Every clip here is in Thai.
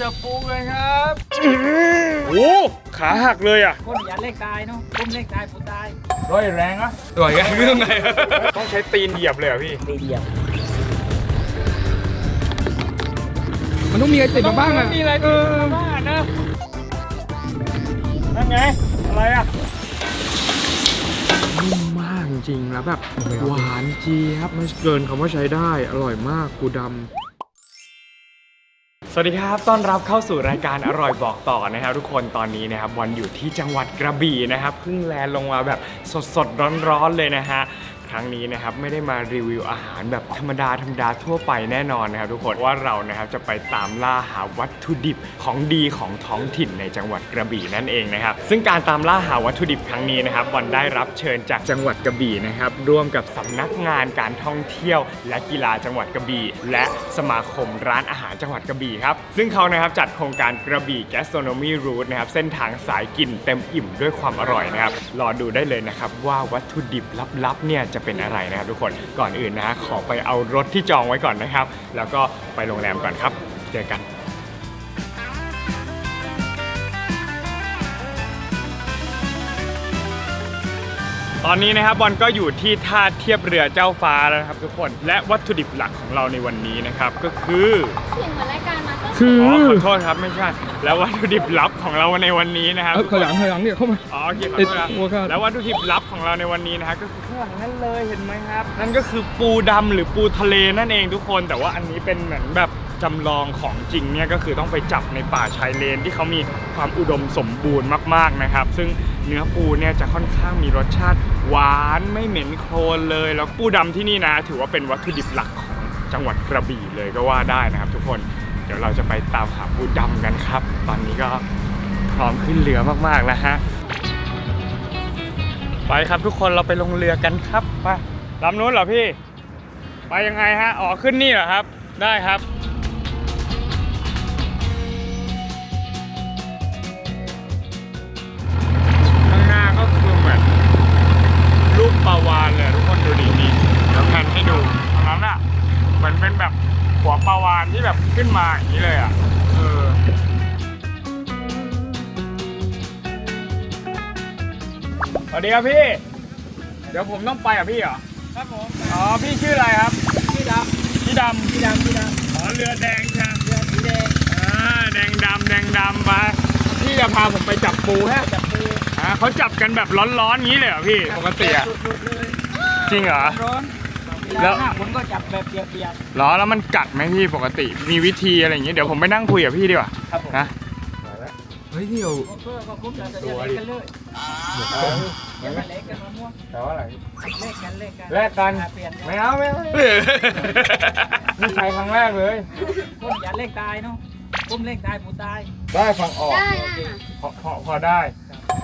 จับปูกันครับโอ้ขาหักเลยอะ คนอย่าเล่นตายเนาะก้มเล่นตายปูตายร้อยแรงอะต่อยกันเรื่องไงต้องใช้ตีนเหยียบเลยเหรอพี่ ตีเดียวมันต้องมีอะไรติดมาบ้างอะมีอะไรติดมาบ้างนะนั่นไง อะไรอะนุ่มมากจริงๆแล้วแบบหวานเจี๊ยบไม่เกินคำว่าใช้ได้อร่อยมากกูดำส วัสดีครับ ต้อนรับเข้าสู่รายการอร่อยบอกต่อนะครับ ทุกคนตอนนี้นะครับวันอยู่ที่จังหวัดกระบี่นะครับเพิ่งแลนลงมาแบบสดๆร้อนๆเลยนะฮะครั้งนี้นะครับไม่ได้มารีวิวอาหารแบบธรรมดาธรรมดาทั่วไปแน่นอนนะครับทุกคนว่าเรานะครับจะไปตามล่าหาวัตถุดิบของดีของท้องถิ่นในจังหวัดกระบี่นั่นเองนะครับซึ่งการตามล่าหาวัตถุดิบครั้งนี้นะครับวันได้รับเชิญจากจังหวัดกระบี่นะครับร่วมกับสำนักงานการท่องเที่ยวและกีฬาจังหวัดกระบี่ และสมาคมร้านอาหารจังหวัดกระบี่ครับ ซึ่งเขานะครับจัดโครงการกระบี่ gastronomy route นะครับ เส้นทางสายกินเต็มอิ่มด้วยความอร่อยนะครับ รอดูได้เลยนะครับว่าวัตถุดิบลับๆเนี่ยจะเป็นอะไรนะครับทุกคน ก่อนอื่นนะฮะขอไปเอารถที่จองไว้ก่อนนะครับ แล้วก็ไปโรงแรมก่อนครับ เจอกัน ตอนนี้นะครับบอลก็อยู่ที่ท่าเทียบเรือเจ้าฟ้าแล้วนะครับทุกคนและวัตถุดิบหลักของเราในวันนี้นะครับก็คือเสียงเหมือนรายการมาสเตอร์คืออ๋อขอโทษครับไม่ใช่ แล้ววัตถุดิบลับของเราในวันนี้นะครับเอ้ยขอหลังขอหลังเนี่ยเข้ามา อ๋อโอเคขอติดโทษครับหัวขาดแล้ววัตถุดิบลับของเราในวันนี้นะครับก็คือข้างหลังนั่นเลยเห็นไหมครับ นั่นก็คือปูดำหรือปูทะเลนั่นเองทุกคนแต่ว่าอันนี้เป็นเหมือนแบบ จำลองของจริงเนี่ยก็คือต้องไปจับในป่าชายเลนที่เขามีความอุดมสมบูรณ์มากๆนะครับ ซึ่งเนื้อปูเนี่ยจะค่อนข้างมีรสชาติหวานไม่เหม็นโคลนเลย แล้วปูดำที่นี่นะ ถือว่าเป็นวัตถุดิบหลักของจังหวัดกระบี่เลยก็ว่าได้นะครับ ทุกคนเดี๋ยวเราจะไปตามหาปูดำกันครับ ตอนนี้ก็พร้อมขึ้นเรือมากๆแล้วฮะไปครับทุกคนเราไปลงเรือกันครับไปลำนู้นเหรอพี่ ไปยังไงฮะอ๋อขึ้นนี่เหรอครับ ได้ครับ ดีครับพี่ เดี๋ยวผมต้องไปอะพี่เหรอ ครับผม อ๋อ พี่ชื่ออะไรครับ พี่ดพี่ดำ พี่ดำ พี่ดำ อ๋อ เรือแดงใช่ไหมำเรือสีแดง อ่า แดงดำแดงดำไปพี่จะพาผมไปจับปูฮะ จับปู อ่าเขาจับกันแบบร้อนๆงี้เลยเหรอพี่ ปกติอะสุดๆเลยจริงเหรอ ร้อนแล้แล้ววหน้าผมก็จับแบบเปียกเหรอแล้วมันกัดไหมพี่ปกติ มีวิธีอะไรอย่างเงี้ยเดี๋ยวผมไปนั่งคุยกับพี่ดีกว่าๆครับผมนะเฮ้ยเดี๋ยวเพื่อก็คุ้มกันจะเรียกเล็ กกันเลยเดี๋ยวมาเล็กกันมะม่วงแต่ว่าอะไรเล็กกันเล็กกันแลกกันอ่าเปลี่ยนไม่เอาไม่เอานี่ใช้ครั้งแรกเลยคนอย่าเล่นตายเนาะก้มเล่นตายปูตาย ได้ฟังออกได้ได้ค่ะพอพอพอได้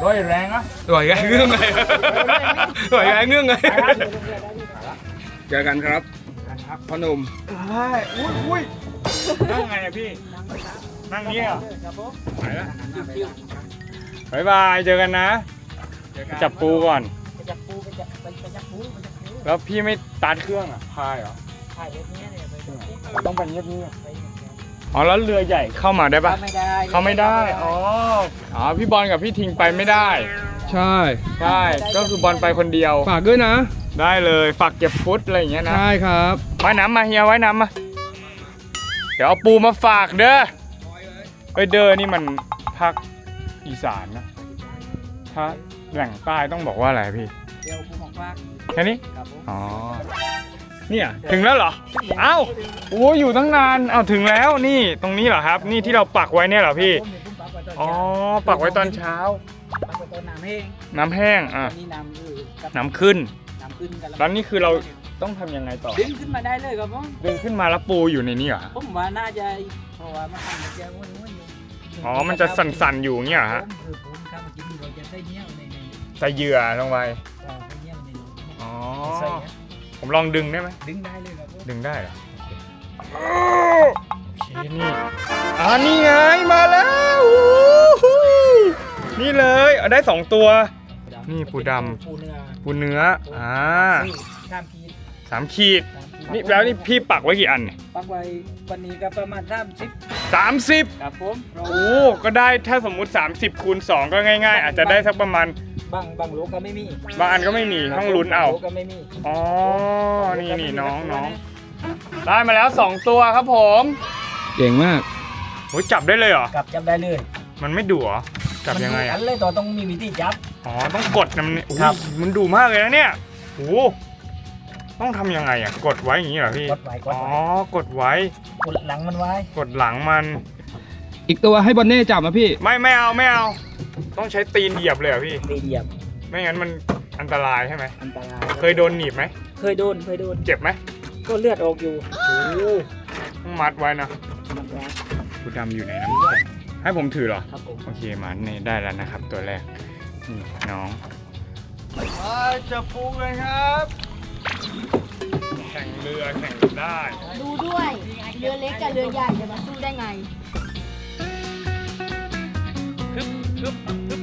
ร้อยแรงอะต่อยกันเรื่องไงต่อยกันเรื่องไงไปครับเจอกันครับพ่อหนุ่มได้อุ้ยอุ้ยนั่งไงอะพี่ นั่งนี้เหรอครับผมไปแล้วชิวบายบาย เจอกันนะ จับปูก่อนๆไปจับปูไปจับไปไปจับปูไปจับปูแล้วพี่ไม่ตัดเครื่องอะพายเหรอถ่ายแบบนี้เนี่ยไปจับปูเราต้องไปเงียบไปๆอ๋อแล้วเรือใหญ่เข้ามาได้ปะเข้าไม่ได้เขาไม่ได้ อ๋อ อ๋อพี่บอลกับพี่ทิงไปไม่ได้ ใช่ ใช่ ก็คือบอลไปคนเดียว ฝากด้วยนะ ได้เลยฝากเก็บฟุตอะไรอย่างเงี้ยนะ ใช่ครับว่ายน้ำมาเฮียว่ายน้ำมา เดี๋ยวเอาปูมาฝากเด้อไปเด้อนี่มันภาคอีสานนะถ้า แหล่งใต้ต้องบอกว่าอะไรพี่ เดี๋ยวปูของฟากแค่นี้ ครับผมอ๋อ เนี่ยถึงแล้วเหรอ เอ้าโอ้อยู่ตั้งนาน เอ้าถึงแล้วนี่ตรงนี้เหรอครับ นี่ที่เราปักไว้เนี่ยเหรอพี่ ผมเห็นผมปักไว้ตอนอ๋อ เช้าปักไว้ตอนเช้า ปักไว้ตอนน้ำแห้งน้ำแห้งตอะอนนี้น้ำคือกับน้ำขึ้น น้ำขึ้นกันแล้วนี่คือเราต้องทำยังไงต่อ ดึงขึ้นมาได้เลยครับผมดึงขึ้นมาแล้วปูอยู่ในนี้เหรอ ผมว่าน่าจะเพราะว่ามันมันจะม้วนๆอยู่อ๋อ มันจะสั่นๆอยู่อย่างเงี้ยเหรอฮะ ผมคือผมข้าวมากินเราจะใส่เงี้ยวในใน ใส่เหยื่อลงไปใส่เงี้ยวในอ๋อใส่นะผมลองดึงได้ไหมดึงได้เลยครับผมดึงได้เหรอโอเคนี่อ่านี่ไงมาแล้วอู้หูนี่เลยเอาได้สองตัว นี่ปูดำ ปูเนื้อปูเนื้ออ่าสามขีดสามขีด นี่แล้วนี่พี่ปักไว้กี่อันเนี่ยปักไว้วันนี้ก็ประมาณสามสิบสามสิบครับผมโอ้ ก็ได้ถ้าสมมุติ 30คูณ2ก็ง่าย ๆ อาจจะได้สักประมาณบางบางโลก็ไม่มีบางอันก็ไม่มีต้องลุ้นเอา บงโลก็ไม่มีอ๋อ นี่นี่น้องน้องได้มาแล้ว 2 ตัวครับผมเก่งมาก โอ้ยจับได้เลยเหรอ กลับจับได้เลยมันไม่ดุเหรอ จับยังไงมันมีอะนเลยต่อต้องมีวิธีจับ อ๋อ ต้องกดนะมันอุ๊ยครับ มันดุมากเลยนะเนี่ยโอ้โห ต้องทำยังไงอะ กดไว้อย่างนี้เหรอพี่ กดไว้กดอ๋อ ไว้กดไว้ กดหลังมันไว้ กดหลังมัน อีกตัวให้บอนเน่จับมาพี่ ไม่ไม่เอาไม่เอา ต้องใช้ตีนเหยียบเลยเหรอพี่ตีเหยียบไม่งั้นมันอันตรายใช่ไหม อันตรายเคยโดนหนีบไหม เคยโดนเคยโดน เจ็บไหมก็เลือดออกอยู่โอ้โหต้องมัดไว้นะมันไว้กูดำอยู่ในน้ำแข็งให้ผมถือเหรอ ครับผมโอเคมานี่ได้แล้วนะครับ ตัวแรกนี่น้องจะปูเลยครับ แข่งเรือแข่งได้ ดูด้วย เรือเล็กกับเรือใหญ่จะมาสู้ได้ไง ฮึบฮึบฮึบ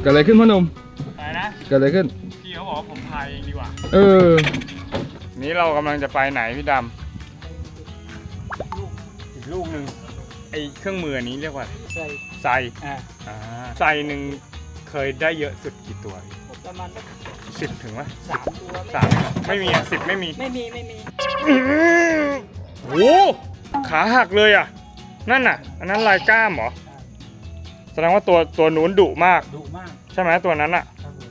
เกิดอะไรขึ้นพ่อหนุ่มไปนะ เกิดอะไรขึ้น พี่เขาบอกว่าผมพายเองดีกว่า เออ นี้เรากำลังจะไปไหนพี่ดำอีกลูกหนึ่งไอเครื่องมืออันนี้เรียกว่าอะไรใส่ ไซอ่า อ่าไซหนึ่ง เคยได้เยอะสุดกี่ตัวประมาณสักสิบถึงวะสามตัวสามไม่มีอะสิบไม่มีไม่มีไม่มีโอ้โหขาหักเลยอะ นั่นน่ะ อันนั้นลายกล้ามเหรอแสดงว่าตัวตัวนู้นดุมาก ดุมาก ใช่ไหมตัวนั้นอะครับผม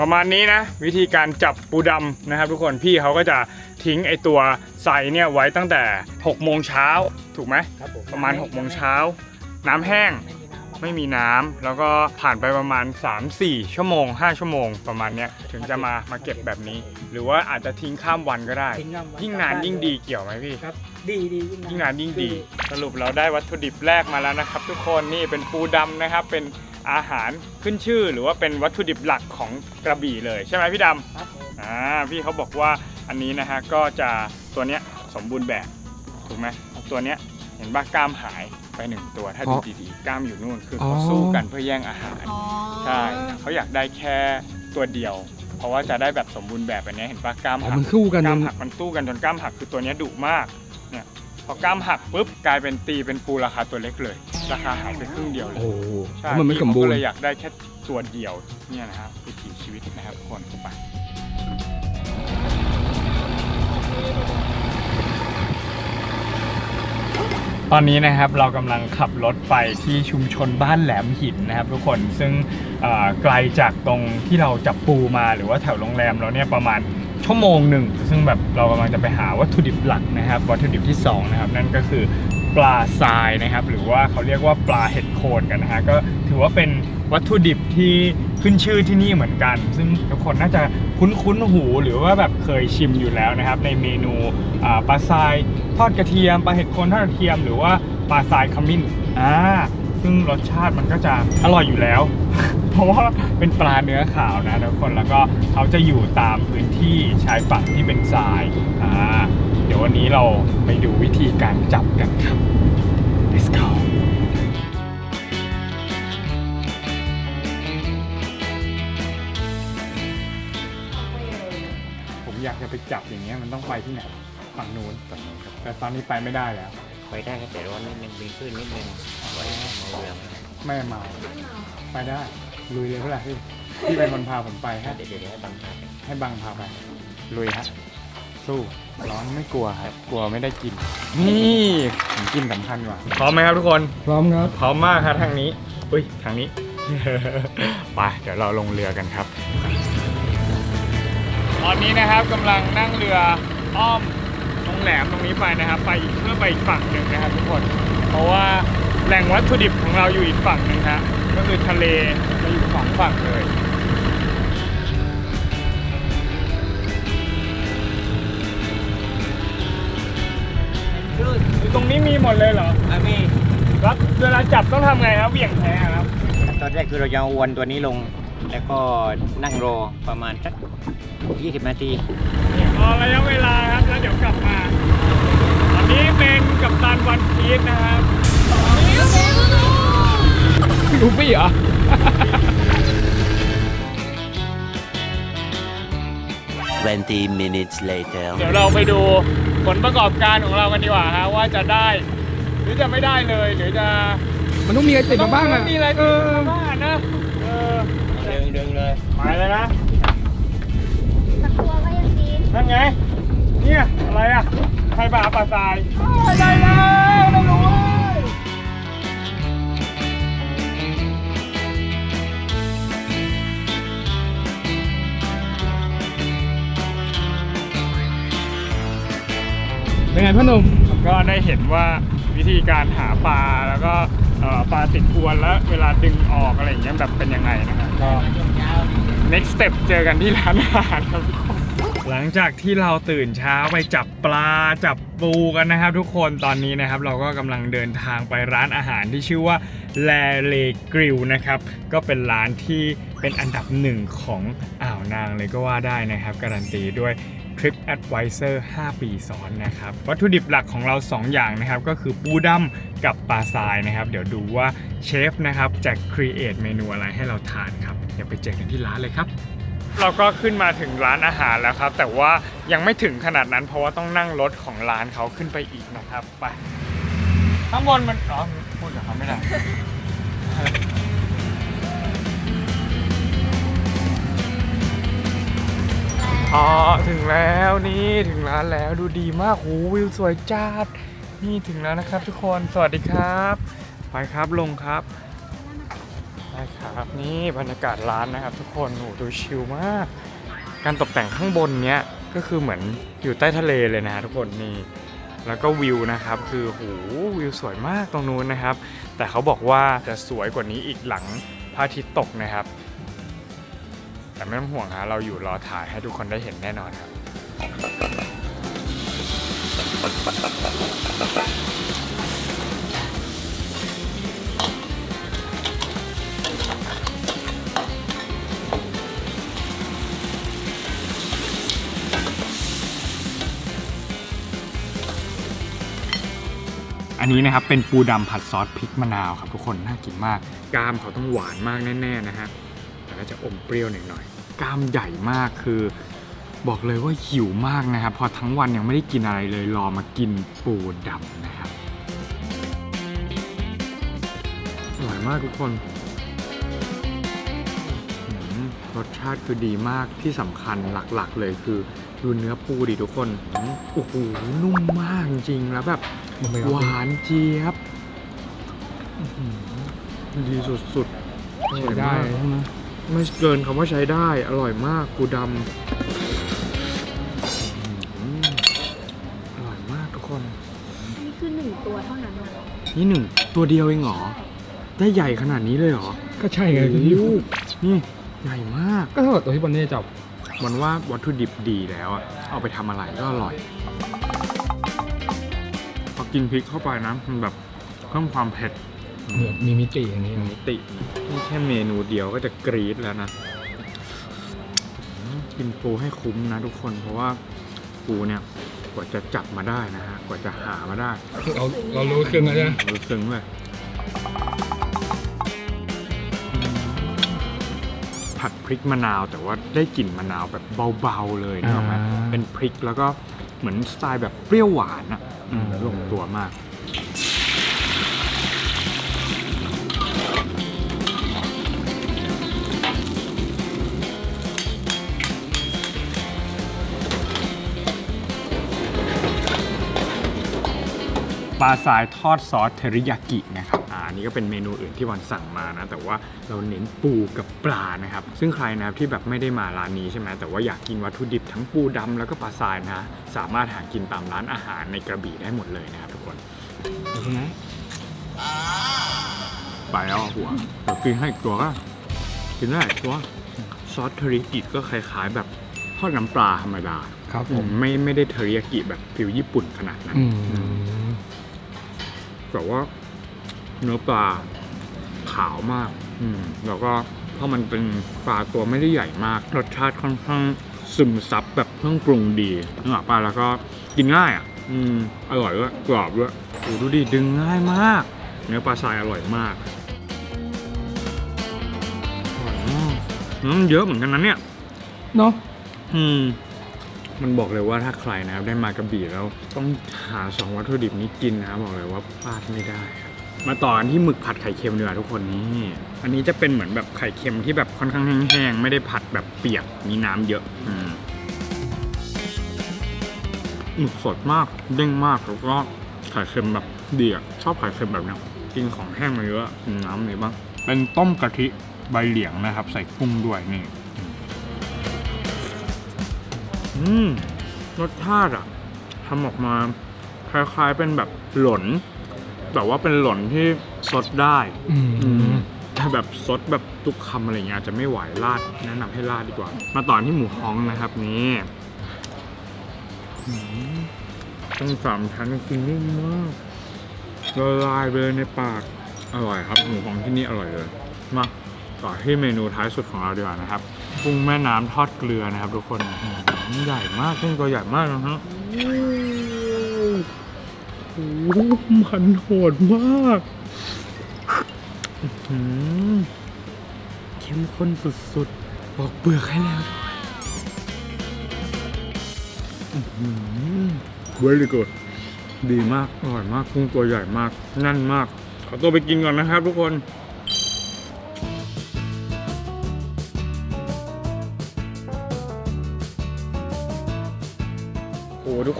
ประมาณนี้นะ วิธีการจับปูดำนะครับ ทุกคนพี่เขาก็จะทิ้งไอตัวใส่เนี่ยไว้ตั้งแต่6โมงเช้าถูกไหมครับผมประมาณ6โมงเช้าน้ำแห้ง ไม่มีน้ำไม่มีน้ำแล้วก็ผ่านไปประมาณ 3-4 ชั่วโมง 5 ชั่วโมงประมาณเนี้ยถึงจะมามาเก็บแบบนี้ หรือว่าอาจจะทิ้งข้ามวันก็ได้ ทิ้งน้ำไว้ยิ่งนานยิ่งดีเกี่ยวไหมพี่ ครับ ดีดียิ่งนานยิ่งดี สรุปเราได้วัตถุดิบแรกมาแล้วนะครับ ทุกคนนี่เป็นปูดำนะครับ เป็นอาหารขึ้นชื่อหรือว่าเป็นวัตถุดิบหลักของกระบี่เลยใช่ไหมพี่ดำครับผมอ่าพี่เขาบอกว่าอันนี้นะฮะก็จะตัวเนี้ยสมบูรณ์แบบถูกไหมตัวเนี้ยเห็นบ้ากล้ามหายไปหนึ่งตัวถ้าอ๋ดูอดีๆกล้ามอยู่นู่นคืออ๋อเขาสู้กันเพื่อแย่งอาหารอ๋อใช่เขาอยากได้แค่ตัวเดียว เพราะว่าจะได้แบบสมบูรณ์แบบอันเนี้ยเห็นปะกล้ามอ๋อหักมันสู้กันกล้ามมันหักมันสู้กันจนกล้ามหักคือตัวเนี้ยดุมากเนี่ยพอกล้ามหักปุ๊บกลายเป็นตีเป็นปูราคาตัวเล็กเลย ราคาหายไปครึ่งเดียวเลยโอ้โหใช่มันไม่พี่สมเขาบูรก็ณ์เลยอยากได้แค่ตัวเดียวเนี่ยนะครับวิถีชีวิตนะครับทุกคนเข้าไป อนนี้นะครับเรากำลังขับรถไปที่ชุมชนบ้านแหลมหินนะครับ ทุกคนซึ่งไกลจากตรงที่เราจับปูมาหรือว่าแถวโรงแรมเราเนี่ยประมาณชั่วโมงหนึ่ง ซึ่งแบบเรากำลังจะไปหาวัตถุดิบหลักนะครับ วัตถุดิบที่สองนะครับนั่นก็คือปลาทรายนะครับ หรือว่าเขาเรียกว่าปลาเห็ดโคนกันนะฮะก็ถือว่าเป็น วัตถุดิบที่ขึ้นชื่อที่นี่เหมือนกัน ซึ่งทุกคนน่าจะคุ้นๆหูหรือว่าแบบเคยชิมอยู่แล้วนะครับ ในเมนูปลาทรายทอดกระเทียมปลาเห็ดโคนทอดกระเทียม หรือว่าปลาทรายขมิ้นอ่าซึ่งรสชาติมันก็จะอร่อยอยู่แล้ว เพราะว่าเป็นปลาเนื้อขาวนะทุกคนแล้วก็เขาจะอยู่ตามพื้นที่ชายฝั่งที่เป็นทรายอ่าเดี๋ยววันนี้เราไปดูวิธีการจับกันครับ let's go ไปจับอย่างเงี้ยมันต้องไปที่ไหนฝั่งนู้นฝั่งนู้นครับแต่ตอนนี้ไปไม่ได้แล้ว ไปได้ครับแต่ร้อนนิดนึงบินขึ้นนิดนึงไว้ในเรือไม่ได้ไม่เมาไปได้ลุยเลยเพื่อนพี่พี่เป็นคนพาผมไปฮะเดี๋ยวเดี๋ยวให้บังคับให้บังพาไปลุยฮะสู้ร้อนไม่กลัวครับกลัวไม่ได้กิน นี่ของกินสำคัญกว่าพร้อมไหมครับทุกคน พร้อมครับ พร้อมมากครับทางนี้อุ้ยทางนี้ ไปเดี๋ยวเราลงเรือกันครับ ตอนนี้นะครับกำลังนั่งเรืออ้อมตรงแหลมตรงนี้ไปนะครับ ไปอีกเพื่อไปอีกฝั่งหนึ่งนะครับทุกคน เพราะว่าแหล่งวัตถุดิบของเราอยู่อีกฝั่งหนึ่งฮะก็คือทะเลจะอยู่สองฝั่งเลยตรงนี้มีหมดเลยเหรออะมีแล้วเวลาจับต้องทำไงครับเหวี่ยงแพครับ ตอนแรกคือเราจะเอาอวนตัวนี้ลง แล้วก็นั่งรอประมาณสัก 20 นาทีรอระยะเวลาครับแล้วเดี๋ยวกลับมาอันนี้เป็นกัปตันวันพีชนะครับลูฟี่เหรอ20 minutes later. เดี๋ยวเราไปดูผลประกอบการของเรากันดีกว่าฮะว่าจะได้หรือจะไม่ได้เลยหรือจะมันต้องมีอะไรติดมาบ้างอะมีอะไรเอติดอมาบ้างนะเออดึ งดึงเลยไปเลยนะสักตัวก็ยังดีนั่นไง เนี่ย อะไรอะไข่ปลาปลาทรายอ้าวได้แล้วได้รู้เว้ยเป็นไงพ่อหนุ่มก็ได้เห็นว่าวิธีการหาปลาแล้วก็เอ่อ ปลาติดอวนแล้วเวลาดึงออกอะไรอย่างเงี้ยแบบเป็นยังไงนะครับก็ next step เจอกันที่ร้านอาหารครับทุกคน หลังจากที่เราตื่นเช้าไปจับปลาจับปูกันนะครับ ทุกคนตอนนี้นะครับ เราก็กำลังเดินทางไปร้านอาหารที่ชื่อว่าแลเลกริลนะครับ ก็เป็นร้านที่เป็นอันดับหนึ่งของอ่าวนางเลยก็ว่าได้นะครับ การันตีด้วย TripAdvisor 5 ปีซ้อนนะครับ วัตถุดิบหลักของเรา 2 อย่างนะครับ ก็คือปูดำกับปลาทรายนะครับ เดี๋ยวดูว่าเชฟนะครับจะครีเอทเมนูอะไรให้เราทานครับ เดี๋ยวไปเจอกันที่ร้านเลยครับ เราก็ขึ้นมาถึงร้านอาหารแล้วครับ แต่ว่ายังไม่ถึงขนาดนั้นเพราะว่าต้องนั่งรถของร้านเขาขึ้นไปอีกนะครับ ไปข้างบนมันอ๋อพูดกับเขาไม่ได้ อ๋อถึงแล้วนี่ถึงร้านแล้วดูดีมากโหวิวสวยจัดนี่ถึงแล้วนะครับ ทุกคนสวัสดีครับ ไปครับลงครับได้ครับนี่บรรยากาศร้านนะครับ ทุกคนโหดูชิลมาก การตกแต่งข้างบนเนี้ยก็คือเหมือนอยู่ใต้ทะเลเลยนะฮะทุกคนนี่แล้วก็วิวนะครับ คือโหวิวสวยมากตรงนู้นนะครับ แต่เขาบอกว่าจะสวยกว่านี้อีกหลังพระอาทิตย์ตกนะครับ แต่ไม่ต้องห่วงฮะเราอยู่รอถ่ายให้ทุกคนได้เห็นแน่นอนครับอันนี้นะครับเป็นปูดำผัดซอสพริกมะนาวครับทุกคนน่ากินมากกล้ามเขาต้องหวานมากแน่ๆนะฮะแต่ก็จะอมเปรี้ยวหน่อยๆ กล้ามใหญ่มากคือ บอกเลยว่าหิวมากนะครับ พอทั้งวันยังไม่ได้กินอะไรเลยรอมากินปูดำนะครับอร่อยมากทุกคนอืมรสชาติคือดีมากที่สำคัญหลักๆ เลยคือดูเนื้อปูดิทุกคนอืมโอ้โหนุ่มมากจริงๆแล้วแบบหวานเจี๊ยบอื้อหือดีสุดๆใช้ได้มากใช่ไหม ไม่เกินคำว่าใช้ได้ อร่อยมากปูดำอื้อหืออร่อยมากทุกคนนี่คือหนึ่งตัวเท่านั้นนะนี่หนึ่งตัวเดียวเองเหรอ ได้ใหญ่ขนาดนี้เลยเหรอก็ใช่ไงโอ้โหนี่ใหญ่มาก ก็เท่ากับตัวที่บอลเน่จับมันว่าวัตถุดิบดีแล้วอะเอาไปทำอะไรก็อร่อย พอกินพริกเข้าไปนะมันแบบเพิ่มความเผ็ด เหมือนมีมิติอย่างนี้มิตินี่แค่เมนูเดียวก็จะกรี๊ดแล้วนะอืมกินปูให้คุ้มนะทุกคนเพราะว่าปูเนี่ยกว่าจะจับมาได้นะฮะกว่าจะหามาได้เราเรารู้ขึ้นแล้วใช่ไหมรู้ซึ้งเลยผัดพริกมะนาวแต่ว่าได้กลิ่นมะนาวแบบเบาๆเลยนะไหมเป็นพริกแล้วก็เหมือนสไตล์แบบเปรี้ยวหวานอะอืมลงตัวมาก ปลาทรายทอดซอสเทริยากินะครับอ่าอันนี้ก็เป็นเมนูอื่นที่วันสั่งมานะ แต่ว่าเราเน้นปูกับปลานะครับ ซึ่งใครนะครับที่แบบไม่ได้มาร้านนี้ใช่ไหมแต่ว่าอยากกินวัตถุดิบทั้งปูดำแล้วก็ปลาทรายนะสามารถหากินตามร้านอาหารในกระบี่ได้หมดเลยนะครับทุกคนเห็นไหมไปแล้วอะหัวเดี๋ยวกินให้อีกตัวก็กินได้อีกตัวซอสเทริยากิก็คล้ายๆแบบทอดน้ำปลาธรรมดาครับผอืมมไม่ไม่ได้เทริยากิแบบฟิลญี่ปุ่นขนาดนั้นอืม แต่ว่าเนื้อปลาขาวมาก อืม แล้วก็เพราะมันเป็นปลาตัวไม่ได้ใหญ่มาก รสชาติค่อนข้างซึมซับแบบเครื่องปรุงดีนึกออกปลาแล้วก็กินง่ายอะ อืม อร่อยด้วยกรอบด้วยโอ้ดูดิดึงง่ายมาก เนื้อปลาทรายอร่อยมากอร่อยมากเนื้อมันเยอะเหมือนกันนะเนี่ย เนาะอืม มันบอกเลยว่าถ้าใครนะครับได้มากระบี่แล้วต้องหาสองวัตถุดิบนี้กินนะครับบอกเลยว่าพลาดไม่ได้ครับมาต่อกันที่หมึกผัดไข่เค็มดีกว่าทุกคนนี่อันนี้จะเป็นเหมือนแบบไข่เค็มที่แบบค่อนข้างแห้งๆไม่ได้ผัดแบบเปียกมีน้ำเยอะอืมหมึกสดมากเด้งมากแล้วก็ไข่เค็มแบบดีอะชอบไข่เค็มแบบนี้กินของแห้งมาเยอะมีน้ำมีบ้างเป็นต้มกะทิใบเหลียงนะครับ ใส่กุ้งด้วยนี่ อืมรสชาติอะทำออกมาคล้ายๆเป็นแบบหล่นแต่ว่าเป็นหล่นที่สดได้อืมถ้าแบบสดแบบทุกคำอะไรเงี้ยอาจจะไม่ไหวราดแนะนำให้ราดดีกว่า มาต่อที่หมูฮ้องนะครับนี่อืมต้องสามชั้นกินนุ่มมากละลายไปเลยในปากอร่อยครับ หมูฮ้องที่นี่อร่อยเลยมาต่อที่เมนูท้ายสุดของเราดีกว่านะครับกุ้งแม่น้ำทอดเกลือนะครับทุกคนอื้อหือ ใหญ่มากกุ้งตัวใหญ่มากนะฮะโอ้โหมันโหดมากอื้อหือเข้มข้นสุดๆ บอกเปลือกให้แล้วด้วย very good ดีมาก อร่อยมากกุ้งตัวใหญ่มากแน่นมาก ขอตัวไปกินก่อนนะครับทุกคน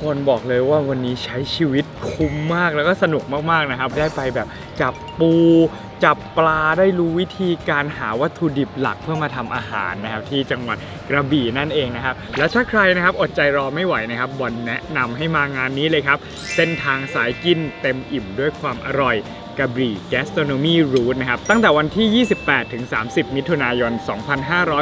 คนบอกเลยว่าวันนี้ใช้ชีวิตคุ้มมากแล้วก็สนุกมากๆนะครับ ได้ไปแบบจับปู จับปลาได้รู้วิธีการหาวัตถุดิบหลักเพื่อมาทำอาหารนะครับ ที่จังหวัดกระบี่นั่นเองนะครับ และถ้าใครนะครับอดใจรอไม่ไหวนะครับบอลแนะนำให้มางานนี้เลยครับ เส้นทางสายกินเต็มอิ่มด้วยความอร่อย กระบี่ Gastronomy Route นะครับ ตั้งแต่วันที่ 28 ถึง 30 มิถุนายน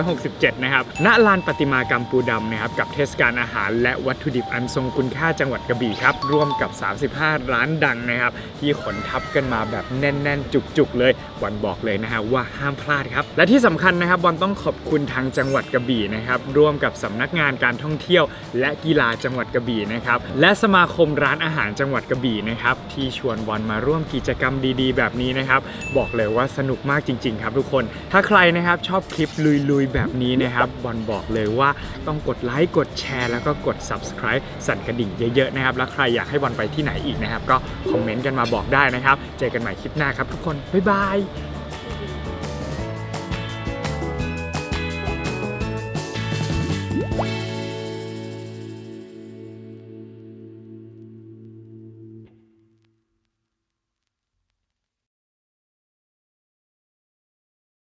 2567 นะครับ ณ ลานประติมากรรมปูดำนะครับ กับเทศกาลอาหารและวัตถุดิบอันทรงคุณค่าจังหวัดกระบี่ครับ ร่วมกับ 35 ร้านดังนะครับ ที่ขนทับกันมาแบบแน่น ๆ จุก ๆ เลย วันบอกเลยนะฮะว่าห้ามพลาดครับ และที่สำคัญนะครับบอลต้องขอบคุณทางจังหวัดกระบี่นะครับ ร่วมกับสำนักงานการท่องเที่ยว และกีฬาจังหวัดกระบี่นะครับ และสมาคมร้านอาหารจังหวัดกระบี่นะครับ ที่ชวนบอลมาร่วมกิจกรรมดีๆ แบบนี้นะครับ บอกเลยว่าสนุกมากจริง ๆ ครับทุกคน ถ้าใครนะครับชอบคลิปลุยๆ แบบนี้นะครับบอลบอกเลยว่าต้องกดไลค์กดแชร์แล้วก็กด subscribe สั่นกระดิ่งเยอะๆนะครับ แล้วใครอยากให้บอลไปที่ไหนอีกนะครับ ก็คอมเมนต์กันมาบอกได้นะครับ เจอกันใหม่คลิปหน้าครับทุกคนบ๊ายบาย